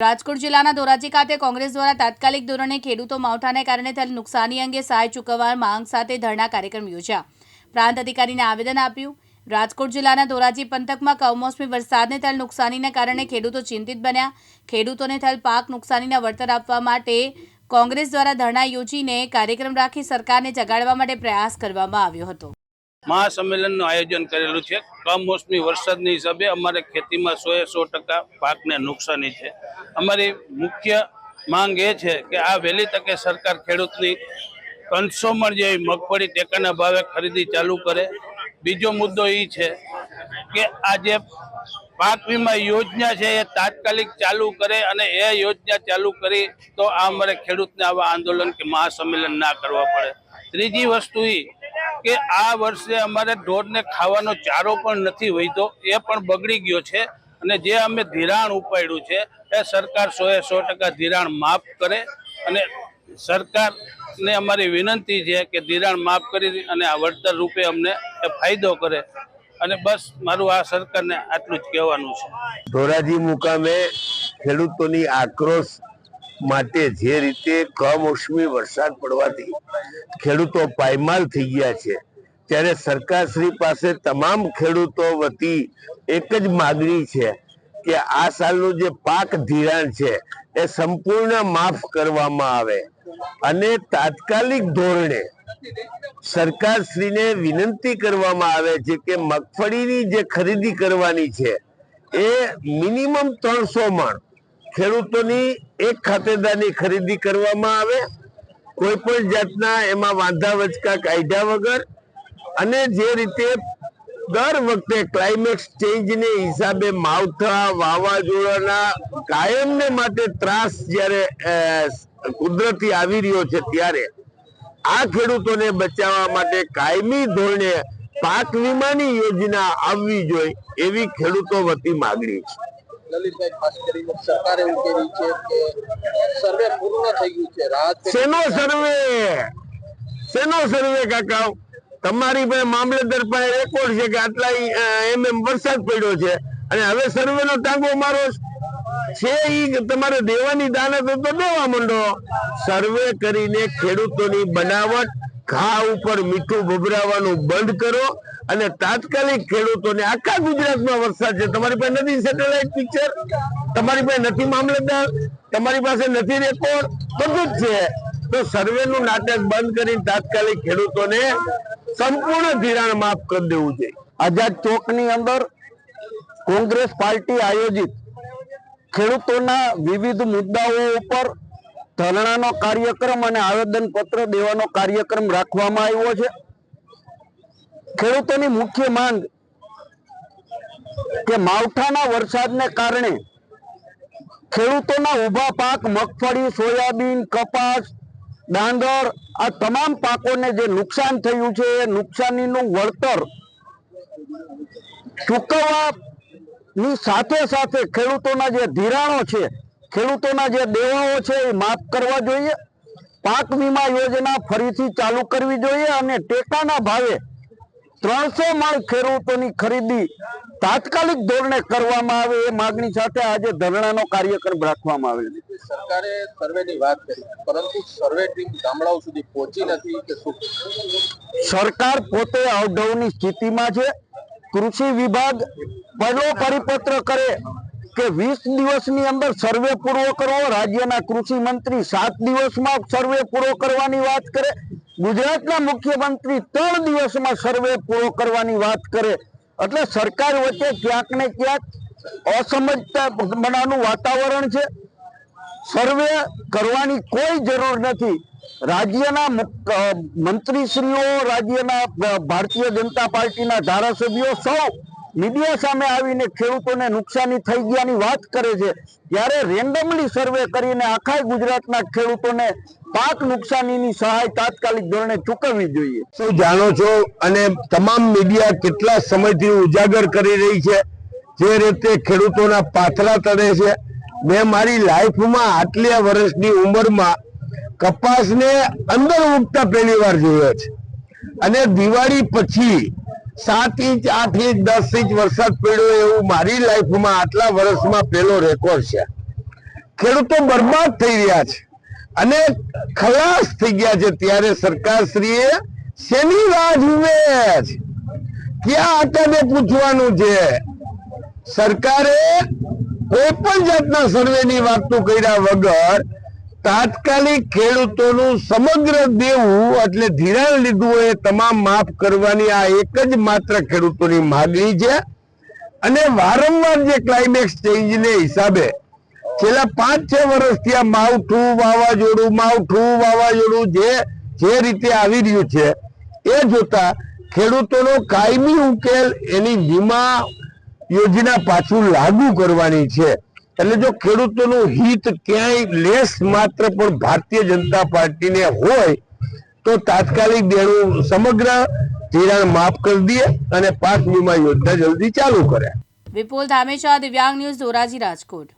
રાજકોટ જિલ્લાના ધોરાજી ખાતે કોંગ્રેસ દ્વારા તાત્કાલિક ધોરણે ખેડૂતો માવઠાને કારણે થયેલ નુકસાની અંગે સહાય ચૂકવવા માંગ સાથે ધરણા કાર્યક્રમ યોજ્યા. પ્રાંત અધિકારીને આવેદન આપ્યું. રાજકોટ જિલ્લાના ધોરાજી પંથકમાં કમોસમી વરસાદને થયેલ નુકસાનીને કારણે ખેડૂતો ચિંતિત બન્યા. ખેડૂતોને થયેલ પાક નુકસાનીના વળતર આપવા માટે કોંગ્રેસ દ્વારા ધરણા યોજીને કાર્યક્રમ રાખી સરકારને જગાડવા માટે પ્રયાસ કરવામાં આવ્યો હતો. મહાસંમેલનનું આયોજન કરેલું છે. કમોસમી વરસાદની હિસાબે અમારે ખેતીમાં સોએ સો ટકા પાકને નુકસાની છે. અમારી મુખ્ય માંગ એ છે કે આ વહેલી તકે સરકાર ખેડૂતની કન્સોમર જેવી મગફળી ટેકાના ભાવે ખરીદી ચાલુ કરે. બીજો મુદ્દો એ છે કે આ જે પાક વીમા યોજના છે એ તાત્કાલિક ચાલુ કરે અને એ યોજના ચાલુ કરી તો આ અમારે ખેડૂતને આવા આંદોલન કે મહાસંમેલન ના કરવા પડે. ત્રીજી વસ્તુ એ કે આ વર્ષે અમારે ઢોરને ખાવાનો ચારો પણ નથી વહીતો, એ પણ બગડી ગયો છે. અને જે અમે ધિરાણ ઉપાડ્યું છે, એ સરકાર સો એ સો ટકા ધિરાણ માફ કરે. અને સરકારને અમારી વિનંતી છે કે ધિરાણ માફ કરી અને આ વળતર રૂપે અમને એ ફાયદો કરે. અને બસ મારું આ સરકારને આટલું જ કહેવાનું છે. ધોરાજી મુકામે ખેડૂતોની આક્રોશ માટે જે રીતે કમોસમી વરસાદ પડવાથી ખેડૂતો પાયમાલ થઈ ગયા છે, ત્યારે સરકારશ્રી પાસે તમામ ખેડૂતો વતી એક જ માગણી છે કે આ સાલનું જે પાક ધિરાણ છે, એ સંપૂર્ણ માફ કરવામાં આવે. અને તાત્કાલિક ધોરણે સરકારશ્રીને વિનંતી કરવામાં આવે છે કે મગફળીની જે ખરીદી કરવાની છે, એ મિનિમમ ત્રણસો મણ ખેડૂતોની એક ખાતેદારની ખરીદી કરવામાં આવે, કોઈ પણ જાતના એમાં વાંધા વચકા, કાયદા વગર. અને જે રીતે દર વખતે ક્લાઇમેક્સ ચેન્જને હિસાબે માવઠા, વાવાઝોડાના કાયમને માટે ત્રાસ જ્યારે કુદરતી આવી રહ્યો છે ત્યારે, આ ખેડૂતોને બચાવવા માટે કાયમી ધોરણે પાક વીમાની યોજના આવવી જોઈએ એવી ખેડૂતો વતી માગણી છે. લલિતભાઈ ખાસ કરીને સરકારે કહી છે કે સર્વે પૂર્ણ થઈ ગયું છે. રાહત શેનો સર્વે? શેનો સર્વે કાકા? તમારી પાસે મામલતદાર પાસે રેકોર્ડ છે કે આટલા એમ એમ વરસાદ પડ્યો છે અને હવે સર્વે નો ટાંગો મારો છે. ઈ તમારે દેવાની દાનત તો દેવા માંડો. સર્વે કરીને ખેડૂતોની બનાવટ ઘા ઉપર મીઠું ભભરાવાનું બંધ કરો અને તાત્કાલિક ખેડૂતોને આખા ગુજરાતમાં વરસાદ છે. તમારી પાસે નથી સેટેલાઇટ પિક્ચર તમારી પાસે નથી મામલતદાર? તમારી પાસે નથી રેકોર્ડ બધું છે. તો સર્વે નું નાટક બંધ કરીને તાત્કાલિક ખેડૂતોને સંપૂર્ણ ધિરાણ માફ કરી દેવું જોઈએ. આઝાદ ચોકની અંદર કોંગ્રેસ પાર્ટી આયોજિત. ખેડૂતોના વિવિધ મુદ્દાઓ ઉપર ધરણાનો કાર્યક્રમ અને આવેદન પત્ર દેવાનો કાર્યક્રમ રાખવામાં આવ્યો છે. ખેડૂતોની મુખ્ય માંગ કે માવઠાના વરસાદને કારણે ખેડૂતોના ઊભા પાક, મગફળી, સોયાબીન, કપાસ, ડાંગર, આ તમામ પાકોને જે નુકસાન થયું છે એ નુકસાનીનું વળતર ચૂકવવાની સાથે સાથે ખેડૂતોના જે ધિરાણો છે ખેડૂતોના જે દેવાઓ છે એ માફ કરવા જોઈએ. પાક વીમા યોજના ફરીથી ચાલુ કરવી જોઈએ અને ટેકાના ભાવે ત્રણસો મણ ખેડૂતોની ખરીદી તાત્કાલિક ધોરણે કરવામાં આવે એ માગણી સાથે આજે ધરણાનો કાર્યક્રમ રાખવામાં આવ્યો સરકારે સર્વેની વાત કરી પરંતુ સર્વે ટીમ ગામડાઓ સુધી પહોંચી નથી કે શું? સરકાર પોતે અવઢવની સ્થિતિમાં છે. કૃષિ વિભાગ પહેલો પરિપત્ર કરે કે વીસ દિવસની અંદર સર્વે પૂરો કરવો, રાજ્યના કૃષિ મંત્રી સાત દિવસમાં સર્વે પૂરો કરવાની વાત કરે, ગુજરાતના મુખ્યમંત્રી ત્રણ દિવસમાં સર્વે પૂરો કરવાની વાત કરે. એટલે સરકાર વચ્ચે ક્યાંક ને ક્યાંક અસમજતા બનાવવાનું વાતાવરણ છે. સર્વે કરવાની કોઈ જરૂર નથી. રાજ્યના મંત્રીશ્રીઓ, રાજ્યના ભારતીય જનતા પાર્ટીના ધારાસભ્યો સૌ મીડિયા સામે આવીને ખેડૂતોને નુકસાની થઈ ગયાની વાત કરે છે, ત્યારે રેન્ડમલી સર્વે કરીને આખા ગુજરાતના ખેડૂતોને પાક નુકસાનીની સહાય તાત્કાલિક ધોરણે ચૂકવવી જોઈએ. સૌ જાણો છો અને તમામ મીડિયા કેટલા સમયથી ઉજાગર કરી રહી છે, જે રીતે ખેડૂતોના પાથરા તળે છે. મેં મારી લાઈફમાં આટલા વર્ષની ઉંમરમાં કપાસને અંદર ઉગતા પહેલી વાર જોયો છે. અને દિવાળી પછી સાત ઇંચ, આઠ ઇંચ, દસ ઇંચ વરસાદ પડ્યો એવું મારી લાઈફમાં આટલા વર્ષમાં પહેલો રેકોર્ડ છે. ખેડૂતો બરબાદ થઈ રહ્યા છે. અને ખલાસ થઈ ગયા છે ત્યારે સરકારશ્રીએ શેની રાહ જુએ છે? ક્યાં આટાને પૂછવાનું છે? સરકારે કોઈ પણ જાતના સર્વેની વાતો કર્યા વગર તાત્કાલિક ખેડૂતોનું સમગ્ર દેવું એટલે ધિરાણ લીધું હોય તમામ માફ કરવાની આ એક જ માત્ર ખેડૂતોની માગણી છે. અને વારંવાર જે ક્લાઇમેક્સ ચેન્જને હિસાબે છેલ્લા પાંચ, છ વર્ષથી આ માવઠું, વાવાઝોડું માવઠું, વાવાઝોડું જે જે રીતે આવી રહ્યું છે, એ જોતા ખેડૂતોનો કાયમી ઉકેલ એની વીમા યોજના પાછું લાગુ કરવાની છે. એટલે જો ખેડૂતોનું હિત ક્યાંય લેસ માત્ર પણ ભારતીય જનતા પાર્ટીને હોય, તો તાત્કાલિક દેણું સમગ્ર ધિરાણ માફ કરી દે અને પાક વીમા યોજના જલ્દી ચાલુ કરે. વિપુલ ધામેચા, દિવ્યાંગ ન્યૂઝ ધોરાજી રાજકોટ.